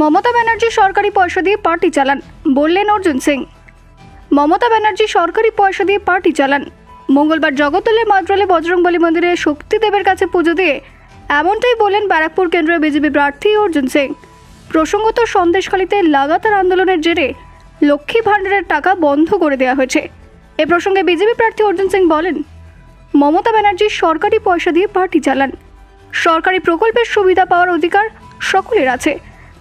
মমতা ব্যানার্জি সরকারি পয়সা দিয়ে পার্টি চালান, বললেন অর্জুন সিং। মমতা ব্যানার্জি সরকারি পয়সা দিয়ে পার্টি চালান। মঙ্গলবার জগতলে, মাদ্রালে, বজরংবলী মন্দিরে শক্তিদেবের কাছে পুজো দিয়ে এমনটাই বলেন ব্যারাকপুর কেন্দ্রীয় বিজেপি প্রার্থী অর্জুন সিং। প্রসঙ্গত সন্দেশখালীতে লাগাতার আন্দোলনের জেরে লক্ষ্মী ভাণ্ডারের টাকা বন্ধ করে দেওয়া হয়েছে। এ প্রসঙ্গে বিজেপি প্রার্থী অর্জুন সিং বলেন, মমতা ব্যানার্জি সরকারি পয়সা দিয়ে পার্টি চালান। সরকারি প্রকল্পের সুবিধা পাওয়ার অধিকার সকলের আছে।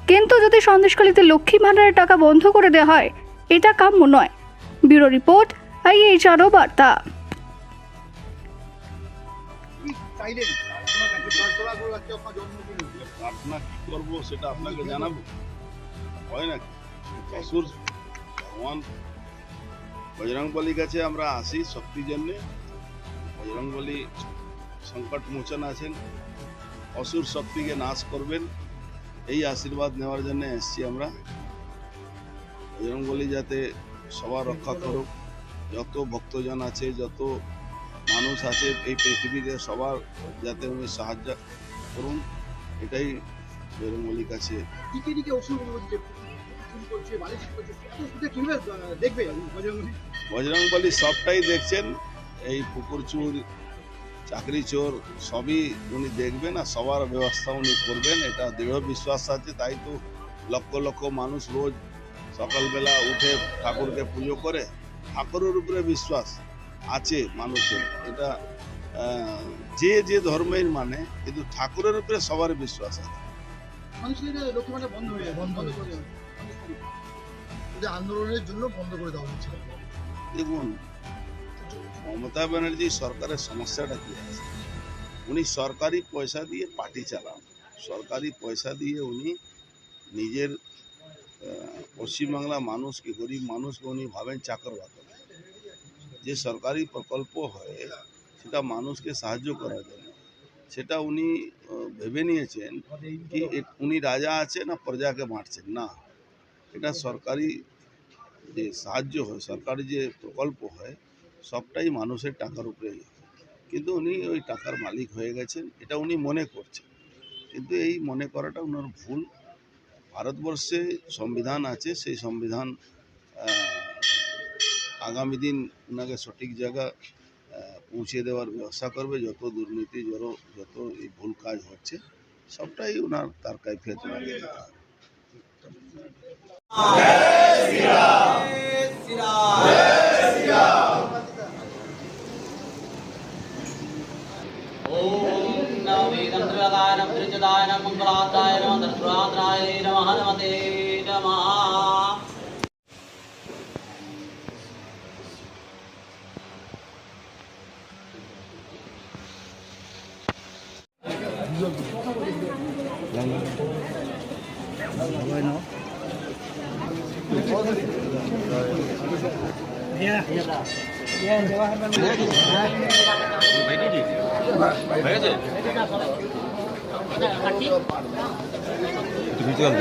কিন্তু যদি সন্দেশখালীতে লক্ষ্মী ভাণ্ডারের টাকা বন্ধ করে দেওয়া হয়, এটা কাম্য নয়। ব্যুরো রিপোর্ট আইএইচআরও বার্তা। আপনার কি করব সেটা আপনাকে জানাব? হয় না অসুর কাছে আমরা আসি শক্তির জন্যে। সংকট মোচন আছেন। অসুর শক্তিকে নাশ করবেন। এই আশীর্বাদ নেওয়ার জন্য এসছি আমরা। বজরংবলী যাতে সবার রক্ষা করুক। যত ভক্তজন আছে যত মানুষ আছে এই পৃথিবীতে সবার যাতে উনি সাহায্য করুন এটাই বজরংবলীর কাছে। করছে বালি সবটাই দেখছেন। এই পুকুর চোর চাকরি চোর সবই উনি দেখবেন আর সবার ব্যবস্থা উনি করবেন এটা দৃঢ় বিশ্বাস আছে তাই তো লক্ষ লক্ষ মানুষ রোজ সকালবেলা উঠে ঠাকুরকে পুজো করে ঠাকুরের উপরে বিশ্বাস আছে মানুষের এটা যে যে ধর্মের মানে কিন্তু ঠাকুরের উপরে সবার বিশ্বাস আছে। আন্দোলনের জন্য বন্ধ করে দেওয়া হচ্ছে। দেখুন মমতা ব্যানার্জি সরকারের সমস্যাটা কি আছে? উনি সরকারি পয়সা দিয়ে পার্টি চালান। সরকারি পয়সা দিয়ে উনি নিজের পশ্চিমবাংলা মানুষকে গরিব মানুষকে উনি ভাবেন চাকর বাকর যে সরকারি প্রকল্প হয়, সেটা মানুষকে সাহায্য করার জন্য। সেটা উনি ভেবে নিয়েছেন কি উনি রাজা আছে না প্রজাকে বাঁটছেন না। এটা সরকারি যে সাহায্য হয়, সরকারি যে প্রকল্প হয় সবটাই মানুষের টাকার উপরে। কিন্তু উনি ওই টাকার মালিক হয়ে গেছেন, এটা উনি মনে করছেন। কিন্তু এই মনে করাটা ওনার ভুল। ভারতবর্ষে সংবিধান আছে, সেই সংবিধান আগামী দিন ওনাকে সঠিক জায়গা পৌঁছে দেওয়ার ব্যবস্থা করবে। যত দুর্নীতি, যত যত এই ভুল কাজ হচ্ছে, সবটাই ওনার তার কাইফিয়ত লাগে ॐ ಶ್ರೀಯುತಾಯ ನಮ ಮಂಗಲಾತಾಯ ನಮ ಧರ್ಮಾತ್ರಾಯ ನಮ ಹನುಮತೆ ನಮಃ Bueno. Yeah. Yeah. Yeah. Yeah. আচ্ছা, আচ্ছা, আচ্ছা, ভিজুয়াল